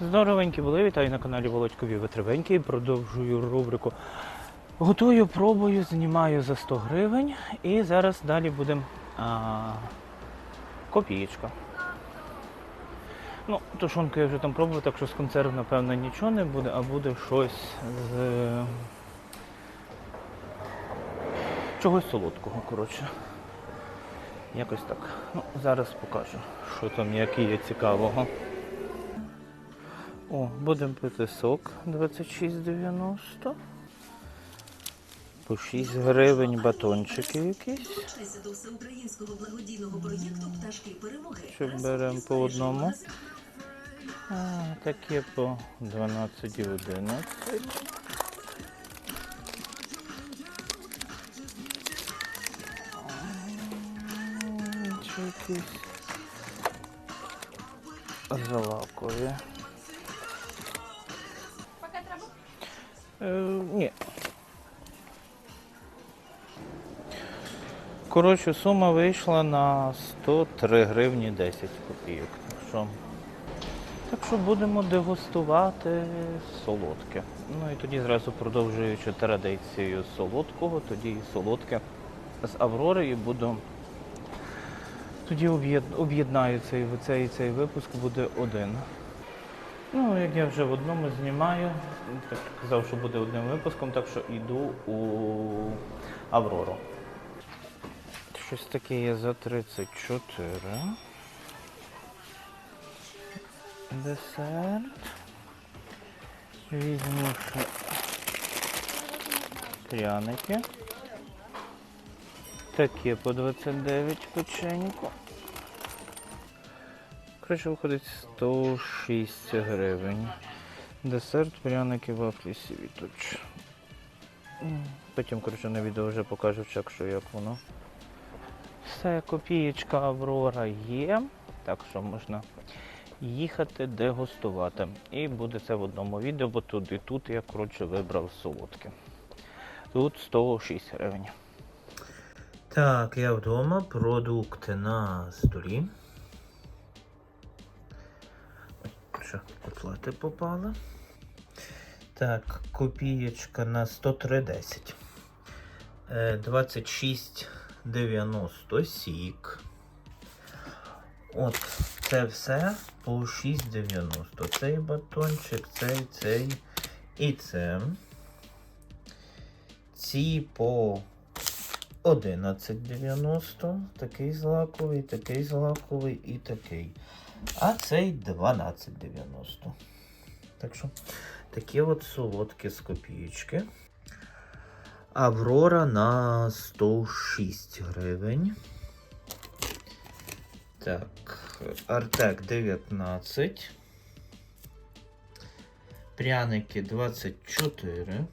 Здоровенькі були, вітаю на каналі Володькові Витривенький. Продовжую рубрику. Готую, пробую, знімаю за 100 гривень. І зараз далі будемо а, копієчка. Ну, тушонку я вже там пробував, так що з консерв, напевно, нічого не буде, а буде щось з чогось солодкого, коротше. Якось так. Ну, зараз покажу, що там, які є цікавого. О, будемо пити сок 26,90. По 6 гривень батончики якісь. Що беремо по одному? А, таке по 12,11. М, Чи якісь залакові. Ні. Коротше, сума вийшла на 103 гривні 10 копійок. Так що, так що будемо дегустувати солодке. Ну і тоді зразу продовжуючи традицію солодкого, тоді і солодке з Аврори і буду. Тоді об'єднаю цей, цей, цей випуск, буде один. Ну, як я вже в одному знімаю, так казав, що буде одним випуском, так що йду у Аврору. Щось таке є за 34. Десерт. Візьму ще пряники. Таке по 29 печеньку. Коротше, виходить 106 гривень. Десерт, пряники, вафлі, світоч. Потім, коротше, на відео вже покажу що як воно. Все, копієчка Аврора є, так що можна їхати дегустувати. І буде це в одному відео, бо тут і тут я коротше вибрав солодке. Тут 106 гривень. Так, я вдома, продукти на столі. Що, котлети попали. Так, копієчка на 103,10. Е, 26,90 сік. От, це все по 6,90. Цей батончик, цей, цей і це. Ці по 11,90. Такий злаковий, такий злаковий і такий. А цей 12,90. Так що такі от солодкі з копієчки. Аврора на 106 гривень. Так, Артек 19. Пряники 24.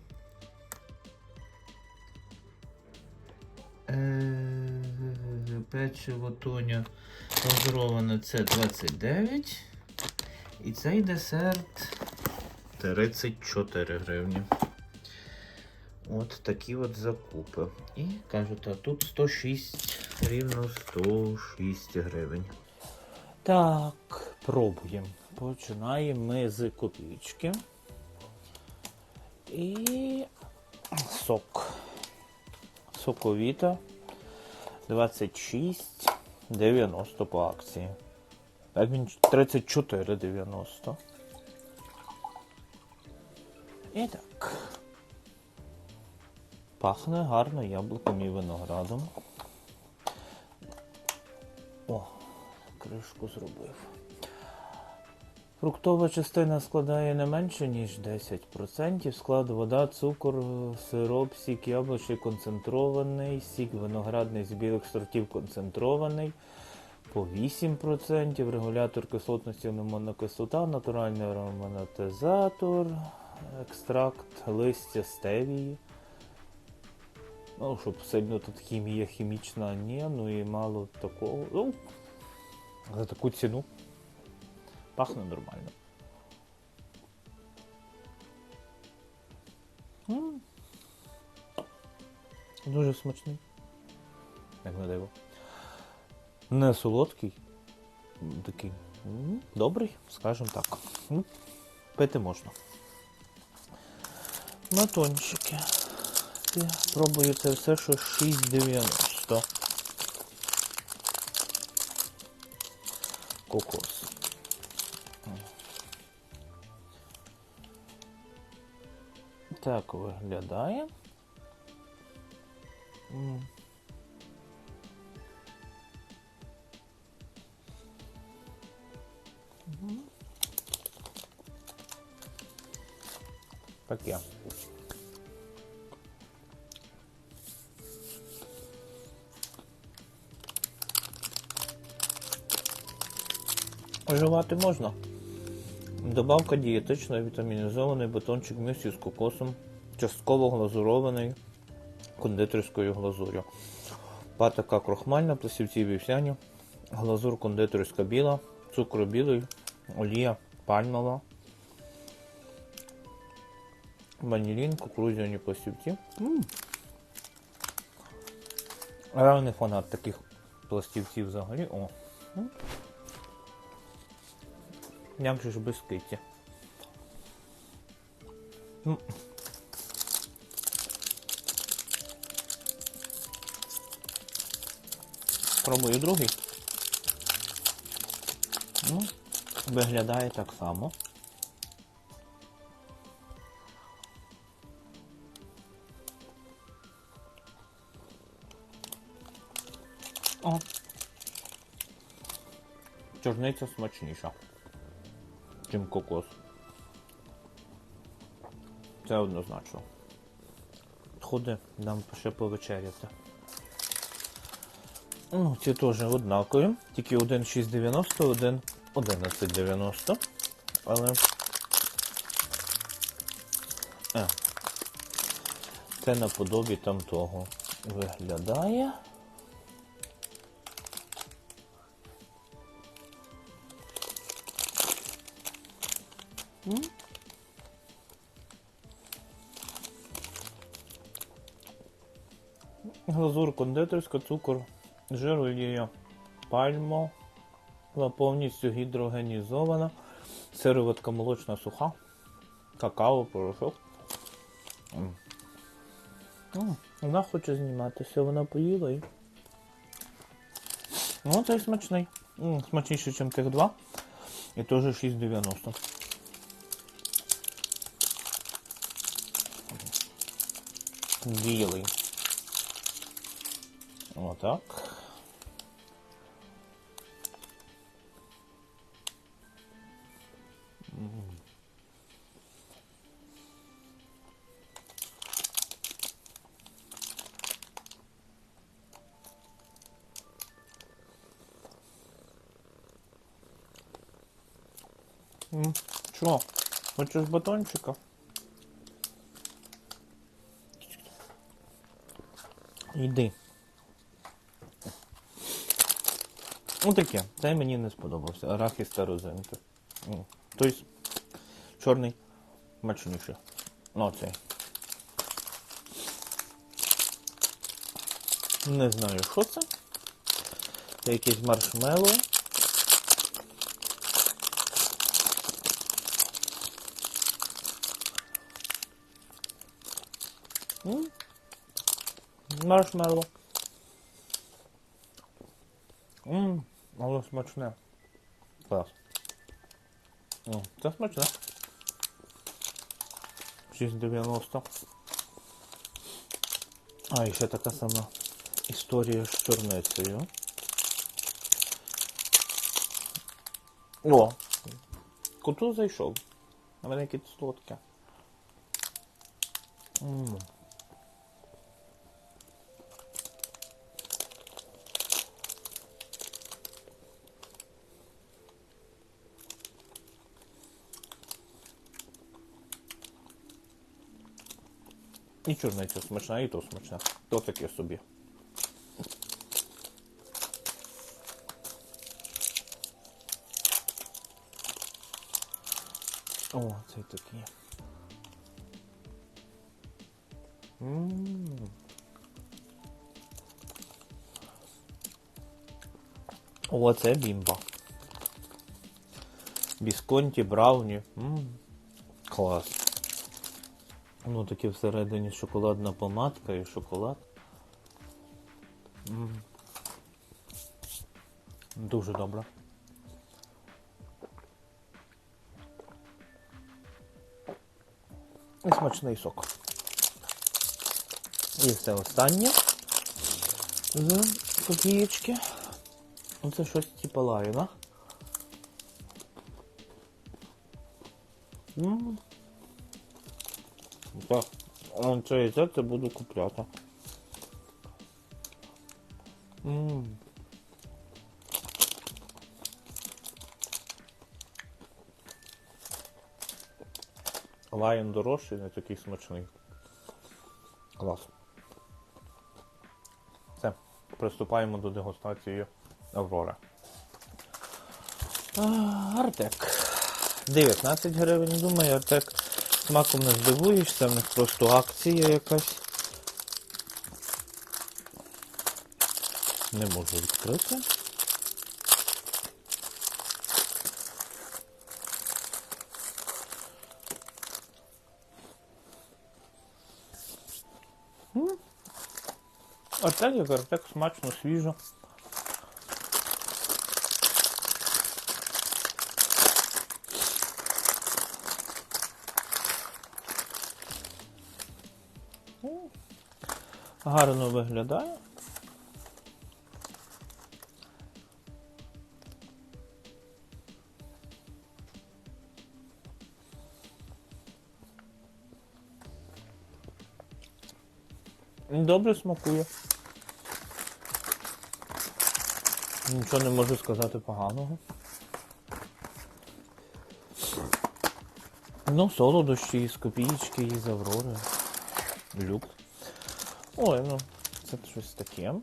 Е, Печиво Тоня газоване це 29. І цей десерт 34 гривні. От такі от закупи. І кажуть, а тут 106, рівно 106 гривень. Так, пробуємо. Починаємо ми з копійки. І сок. Соковіта 26,90 по акції. Так він 34,90. І так. Пахне гарно яблуком і виноградом. О, кришку зробив. Фруктова частина складає не менше, ніж 10%. Склад вода, цукор, сироп, сік яблучий концентрований, сік виноградний з білих сортів концентрований. По 8%, регулятор кислотності монокислота, натуральний ароматизатор, екстракт листя стевії. Ну, щоб сильно тут хімія хімічна, ні, ну і мало такого. Ну, за таку ціну пахне нормально. М. Дуже смачний. Як на диво. Не солодкий. Такий м, добрий, скажімо так. М. Пити можна. Батончики. Я пробую це все, що 6,90. Кокос. Так виглядає. Таке. Вживати можна. Добавка дієтична, вітамінізований батончик мюсі з кокосом, частково глазурований кондитерською глазур'ю. Патока крохмальна, пластівці вівсяні, глазур кондитерська біла, цукор білий, олія пальмова, ванілін, кукурудзяні пластівці. Не фанат таких пластівців взагалі. О. Як же ж без киті? М. Пробую другий. Ну, виглядає так само. О. Чорниця смачніша, чим кокос. Це однозначно. Ходи, дам ще повечеряти. Ну, ці теж однакові, тільки один 6,90, один 11,90. Але. А. Це наподобі там того виглядає. Глазур кондитерська, цукор, жир, олія, пальмо, повністю гідрогенізована, сироватка молочна суха, какао, порошок. М, Вона хоче зніматися, вона поїла і. Ну, цей смачний. Смачніший, ніж тих два. І теж 6,90. Білий. Отак. М. М, Що? Хочеш батончика? Йди. Ну таке, це мені не сподобався. Арахіс та розинка. М. Тобто чорний мачніший. Ну цей. Не знаю, що це. Це якийсь маршмеллоу. М? Маршмеллоу. Ммм, але смачне. Клас. О, це смачне. 6,90. А, ще така сама історія з чорницею. О! Коту зайшов. На мене. Ммм. І чорниця смачна, і то смачна. То таке собі. О, цей такий. М. О, це бімба. Бісконті, брауні. М. Клас. Ну таке всередині шоколадна помадка і шоколад. М. Дуже добре. І смачний сок. І все останнє з копієчки. Оце щось типа лайна. М. Так, це це буду купляти. М. Лайон дорожчий, не такий смачний. Клас. Все, приступаємо до дегустації Аврора. Артек. 19 гривень, думаю, Артек смаком не здивуєш, це в них просто акція якась. Не можу відкрити. М. Артек як артек смачно, свіжо. Гарно виглядає. Добре смакує. Нічого не можу сказати поганого. Ну, солодощі із копійки, із Аврори. Люк. Ой, ну, це щось таке.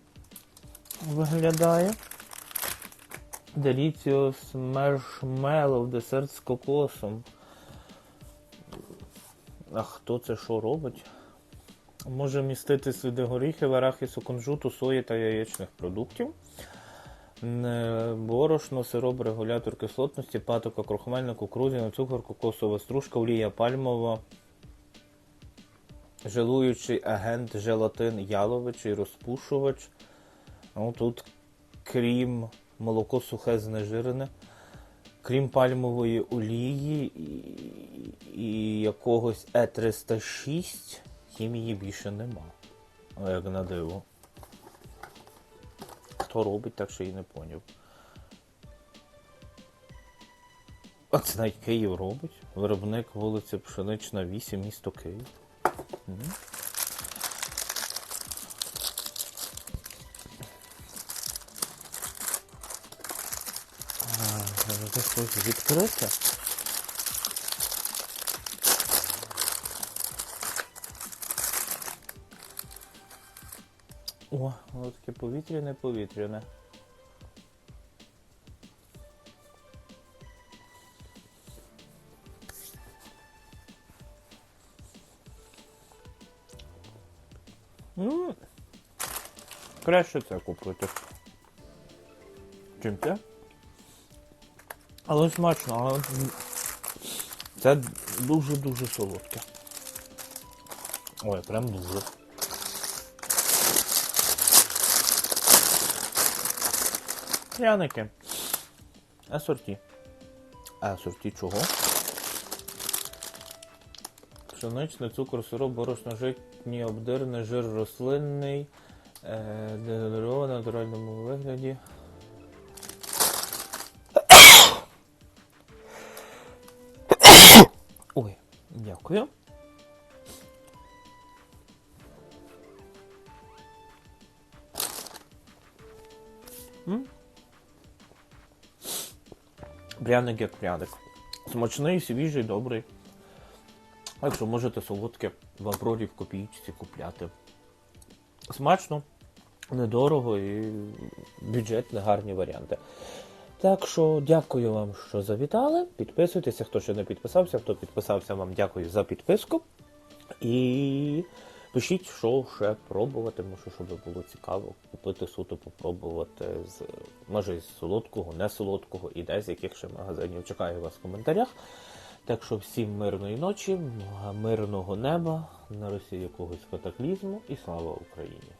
Виглядає. Delicious Marshmallow десерт з кокосом. А хто це що робить? Може містити сліди горіхів, арахісу, кунжуту, сої та яєчних продуктів. Н- Борошно, сироп, регулятор кислотності, патока, крохмальна, кукурудзяна, цукор, кокосова стружка, олія пальмова, жилуючий агент, желатин, яловичий, розпушувач. Ну, тут крім молоко сухе знежирене, крім пальмової олії і, і якогось Е306, хімії більше нема. Але як на диво. Хто робить, так що і не поняв. А це навіть Київ робить. Виробник вулиця Пшенична 8, місто Київ. Це щось. О, воно таке повітряне, краще це купити. Чим це? Але смачно, але це дуже-дуже солодке. Ой, прям дуже. Пряники. Асорті. Асорті чого? Пшеничний цукор, сироп, борошно, житній, обдирний, жир рослинний, дезодорована в натуральному вигляді. Ой, дякую. Пряник як пряник. Смачний, свіжий, добрий. Якщо можете солодке в в копійці купляти. Смачно, недорого і бюджетні гарні варіанти. Так що дякую вам, що завітали. Підписуйтеся, хто ще не підписався, хто підписався, вам дякую за підписку. І пишіть, що ще пробувати, може, щоб було цікаво купити суто, попробувати з може з солодкого, не солодкого і де з яких ще магазинів. Чекаю вас в коментарях. Так що всім мирної ночі, мирного неба, на Росії якогось катаклізму і слава Україні!